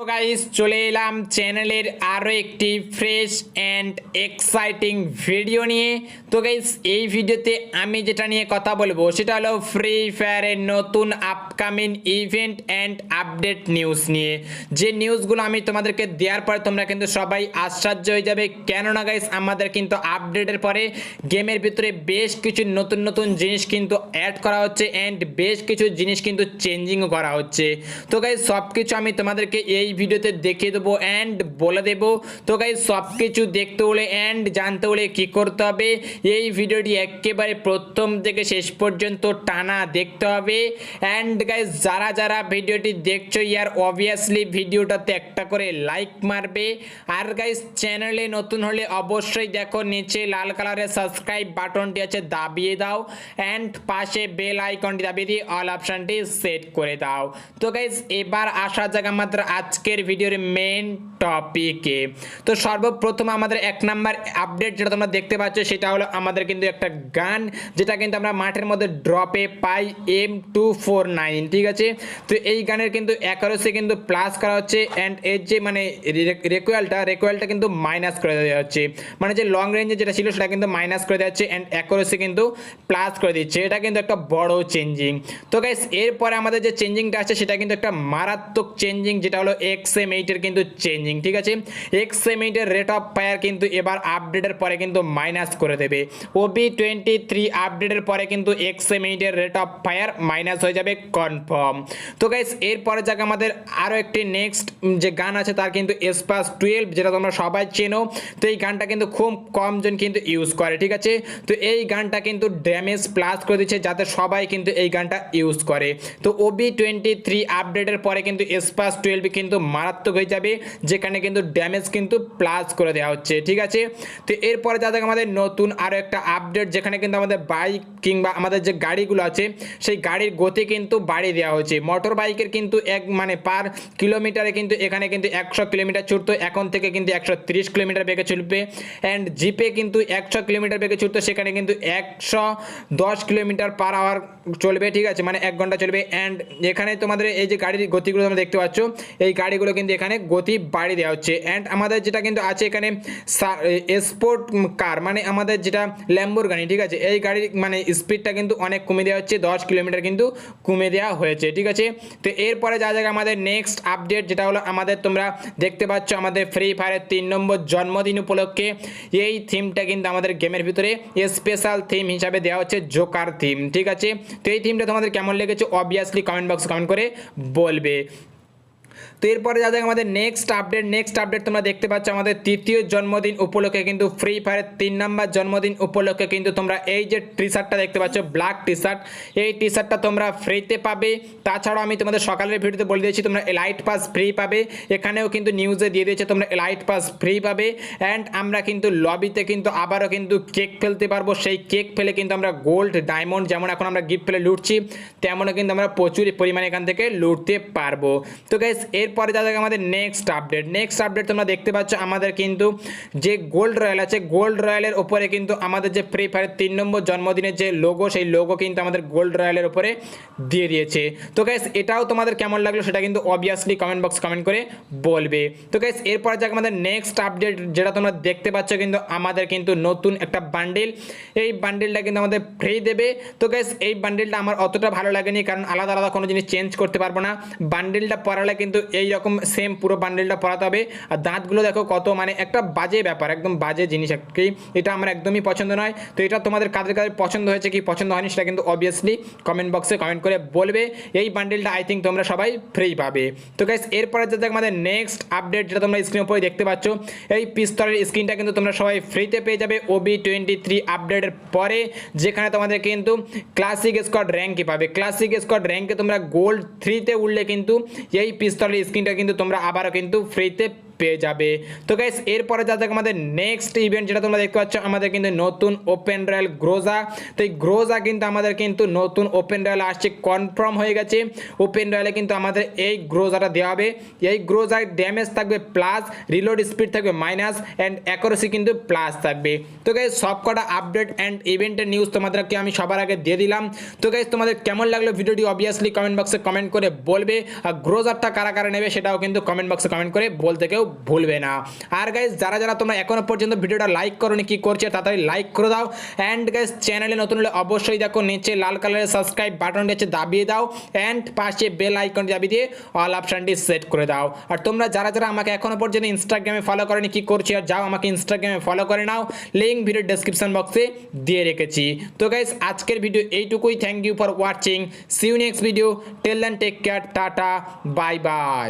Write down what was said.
তো গাইস চলে এলাম চ্যানেলের আরও একটি ফ্রেশ অ্যান্ড এক্সাইটিং ভিডিও নিয়ে। তো গাইস এই ভিডিওতে আমি যেটা নিয়ে কথা বলব, সেটা হলো ফ্রি ফায়ারের নতুন upcoming event and update news নিয়ে। যে নিউজগুলো আমি তোমাদেরকে দেওয়ার পরে তোমরা কিন্তু সবাই আশ্চর্য হয়ে যাবে। কেননা গাইস আমাদের কিন্তু আপডেটের পরে গেমের ভিতরে বেশ কিছু নতুন নতুন জিনিস কিন্তু অ্যাড করা হচ্ছে অ্যান্ড বেশ কিছু জিনিস কিন্তু চেঞ্জিংও করা হচ্ছে। তো গাইস সব কিছু আমি তোমাদেরকে এই ভিডিওতে দেখিয়ে দেবো অ্যান্ড বলে দেবো। তো গাইস সব কিছু দেখতে হলে অ্যান্ড জানতে হলে কি করতে হবে? এই ভিডিওটি একেবারে প্রথম থেকে শেষ পর্যন্ত টানা দেখতে হবে। অ্যান্ড গাইস যারা যারা ভিডিওটি দেখছ, ইয়ার অবভিয়াসলি ভিডিওটাতে একটা করে লাইক মারবে। আর গাইস চ্যানেলে নতুন হলে অবশ্যই দেখো, নিচে লাল কালারের সাবস্ক্রাইব বাটনটি আছে, দাবিয়ে দাও। অ্যান্ড পাশে বেল আইকনটি দাবিয়ে দিয়ে অল অপশনটি সেট করে দাও। তো গাইস এবার আসা যাক আমাদের আজকের ভিডিওর মেন টপিকে তো সর্বপ্রথম আমাদের এক নাম্বার আপডেট যেটা তোমরা দেখতে পাচ্ছ, সেটা হলো আমাদের কিন্তু একটা গান যেটা কিন্তু আমরা মাঠের মধ্যে ড্রপে পাই এম টু ফোর নাইন ঠিক আছে? তো এই গানের কিন্তু অ্যাকারেসি কিন্তু প্লাস করা হচ্ছে অ্যান্ড এর যে মানে রেকুয়ালটা রেকুয়ালটা কিন্তু মাইনাস করে দেওয়া হচ্ছে। মানে যে লং রেঞ্জে যেটা ছিল, সেটা কিন্তু মাইনাস করে দেওয়া হচ্ছে অ্যান্ড অ্যাকুরেসি কিন্তু প্লাস করে দিচ্ছে। এটা কিন্তু একটা বড় চেঞ্জিং তো গাইস এরপরে আমাদের যে চেঞ্জিংটা আছে, সেটা কিন্তু একটা মারাত্মক চেঞ্জিং যেটা হলো এক্স এম এইটের কিন্তু চেঞ্জিং ঠিক আছে? এক্স এম এইটের রেট অফ ফায়ার কিন্তু এবার আপডেটের পরে কিন্তু মাইনাস করে দেবে। ওবি টোয়েন্টি থ্রি আপডেটের পরে কিন্তু এক্স এম এইটের রেট অফ ফায়ার মাইনাস হয়ে যাবে কনফার্ম তো গাইস এরপরে যাক আমাদের আরও একটি নেক্সট যে গান আছে তার কিন্তু এসপাস টুয়েলভ যেটা তোমরা সবাই চেনো। তো এই গানটা কিন্তু খুব কম জন কিন্তু ইউজ করে, ঠিক আছে? তো এই গানটা কিন্তু ড্যামেজ প্লাস করে দিচ্ছে, যাতে সবাই কিন্তু এই গানটা ইউজ করে। তো ওবি টোয়েন্টি থ্রি আপডেটের পরে কিন্তু এসপাস টুয়েলভ কিন্তু মারাত্মক হয়ে যাবে, যেখানে কিন্তু ড্যামেজ কিন্তু প্লাস করে দেওয়া হচ্ছে, ঠিক আছে? তো এরপরে যা যাদের আমাদের নতুন আরও একটা আপডেট যেখানে কিন্তু আমাদের বাইক কিংবা আমাদের যে গাড়িগুলো আছে, সেই গাড়ির গতি কিন্তু বাড়িয়ে দেওয়া হয়েছে মোটর বাইকের কিন্তু এক মানে পার কিলোমিটারে কিন্তু এখানে কিন্তু একশো কিলোমিটার ছুটতো, এখন থেকে কিন্তু একশো তিরিশ কিলোমিটার বেগে চলবে। অ্যান্ড জিপে কিন্তু একশো কিলোমিটার বেগে ছুটতো, সেখানে কিন্তু একশো দশ কিলোমিটার পার আওয়ার চলবে, ঠিক আছে? মানে এক ঘণ্টা চলবে। অ্যান্ড এখানে তোমাদের এই যে গাড়ির গতিগুলো তোমরা দেখতে পাচ্ছ, এই গাড়িগুলো কিন্তু এখানে গতি বাড়িয়ে দেওয়া হচ্ছে। অ্যান্ড আমাদের যেটা কিন্তু আছে এখানে স্পোর্ট কার মানে আমাদের যেটা ল্যাম্বোর গাড়ি ঠিক আছে? এই গাড়ির মানে স্পিডটা কিন্তু অনেক কমে দেওয়া হচ্ছে। দশ কিলোমিটার কিন্তু কমে দেওয়া হয়েছে, ঠিক আছে? তো এরপরে যা যাক আমাদের নেক্সট আপডেট যেটা হলো আমাদের তোমরা দেখতে পাচ্ছ আমাদের ফ্রি ফায়ারের তিন নম্বর জন্মদিন উপলক্ষে। এই থিমটা কিন্তু আমাদের গেমের ভিতরে স্পেশাল থিম হিসাবে দেওয়া হচ্ছে জোকার থিম ঠিক আছে? তো এই থিমটা তোমাদের কেমন লেগেছে অবভিয়াসলি কমেন্ট বক্স কমেন্ট করে বলবে। তো এরপরে যাদের আমাদের নেক্সট আপডেট নেক্সট আপডেট তোমরা দেখতে পাচ্ছ আমাদের তৃতীয় জন্মদিন উপলক্ষে কিন্তু ফ্রি ফায়ারের তিন নাম্বার জন্মদিন উপলক্ষে কিন্তু তোমরা এই যে টি শার্টটা দেখতে পাচ্ছ ব্ল্যাক টি শার্ট এই টি শার্টটা তোমরা ফ্রিতে পাবে। তাছাড়াও আমি তোমাদের সকালের ভিডিওতে বলে দিয়েছি, তোমরা লাইট পাস ফ্রি পাবে। এখানেও কিন্তু নিউজে দিয়ে দিয়েছে, তোমরা লাইট পাস ফ্রি পাবে। অ্যান্ড আমরা কিন্তু লবিতে কিন্তু আবারও কিন্তু কেক ফেলতে পারব। সেই কেক ফেলে কিন্তু আমরা গোল্ড ডায়মন্ড যেমন এখন আমরা গিফট ফেলে লুটছি, তেমনও কিন্তু আমরা প্রচুর পরিমাণে এখান থেকে লুটতে পারব। তো গাইস এরপরে যাদের আমাদের নেক্সট আপডেট নেক্সট আপডেট তোমরা দেখতে পাচ্ছ, আমাদের কিন্তু যে গোল্ড রয়্যাল আছে গোল্ড রয়্যালের উপরে কিন্তু আমাদের যে ফ্রি ফায়ার তিন নম্বর জন্মদিনের যে লোগো সেই লোগো কিন্তু আমাদের গোল্ড রয়্যালের উপরে দিয়ে দিয়েছে। তো গাইস এটাও তোমাদের কেমন লাগল সেটা কিন্তু অবভিয়াসলি কমেন্ট বক্স কমেন্ট করে বলবে। তো গাইস এরপরে যাক আমাদের নেক্সট আপডেট যেটা তোমরা দেখতে পাচ্ছ কিন্তু আমাদের কিন্তু নতুন একটা বান্ডিল এই বান্ডিলটা কিন্তু আমাদের ফ্রি দেবে। তো গাইস এই বান্ডিলটা আমার অতটা ভালো লাগেনি, কারণ আলাদা আলাদা কোনো জিনিস চেঞ্জ করতে পারব না। বান্ডিলটা পরালে কিন্তু এই রকম সেম পুরো বান্ডেলটা পরাতে হবে। আর দাঁতগুলো দেখো কত মানে একটা বাজে ব্যাপার, একদম বাজে জিনিস একটি এটা আমার একদমই পছন্দ নয়। তো এটা তোমাদের কাদের কাদের পছন্দ হয়েছে, কি পছন্দ হয়নি সেটা কিন্তু অবভিয়াসলি কমেন্ট বক্সে কমেন্ট করে বলবে। এই বান্ডেলটা আই থিঙ্ক তোমরা সবাই ফ্রি পাবে। তো গাইস এরপরে যাতে আমাদের নেক্সট আপডেট যেটা তোমরা স্ক্রিনের উপরে দেখতে পাচ্ছ, এই পিস্তলের স্ক্রিনটা কিন্তু তোমরা সবাই ফ্রিতে পেয়ে যাবে ওবি টোয়েন্টি থ্রি আপডেটের পরে, যেখানে তোমাদের কিন্তু ক্লাসিক স্কোয়াড র্যাঙ্কে পাবে। ক্লাসিক স্কোয়াড র্যাঙ্কে তোমরা গোল্ড থ্রিতে উঠলে কিন্তু এই পিস্তলের স্ক্রিনটা কিন্তু তোমরা আবারও কিন্তু ফ্রিতে পেয়ে যাবে। তো গাইস এরপরে যা দেখ আমাদের নেক্সট ইভেন্ট যেটা তোমরা দেখতে পাচ্ছ, আমাদের কিন্তু নতুন ওপেন রয়্যাল গ্রোজা তো এই গ্রোজা কিন্তু আমাদের কিন্তু নতুন ওপেন রয়্যাল আসছে কনফার্ম হয়ে গেছে। ওপেন রয়্যালে কিন্তু আমাদের এই গ্রোজাটা দেওয়া হবে। এই গ্রোজার ড্যামেজ থাকবে প্লাস রিলোড স্পিড থাকবে মাইনাস অ্যান্ড অ্যাকোরেসি কিন্তু প্লাস থাকবে। তো গাইস সব কটা আপডেট অ্যান্ড ইভেন্টের নিউজ তোমাদেরকে আমি সবার আগে দিয়ে দিলাম। তো গাইস তোমাদের কেমন লাগল ভিডিওটি? অবভিয়াসলি কমেন্ট বক্সে কমেন্ট করে বলবে। আর গ্রোজারটা কারা কারা নেবে সেটাও কিন্তু কমেন্ট বক্সে কমেন্ট করে বলতে কেউ ভুলবে না। আর গাইস যারা যারা তোমরা এখনও পর্যন্ত ভিডিওটা লাইক করোনি, কি করছে তাড়াতাড়ি লাইক করে দাও। অ্যান্ড গাইস চ্যানেলে নতুন হলে অবশ্যই দেখো, নিচে লাল কালারের সাবস্ক্রাইব বাটনটি আছে দাবিয়ে দাও। অ্যান্ড পাশে বেল আইকন দাবি দিয়ে অল অপশানটি সেট করে দাও। আর তোমরা যারা যারা আমাকে এখনও পর্যন্ত ইনস্টাগ্রামে ফলো করেনি, কি করছি আর যাও আমাকে ইনস্টাগ্রামে ফলো করে নাও। লিঙ্ক ভিডিও ডেসক্রিপশন বক্সে দিয়ে রেখেছি। তো গাইস আজকের ভিডিও এইটুকুই। Thank you for watching see you next video till then take care tata. Bye bye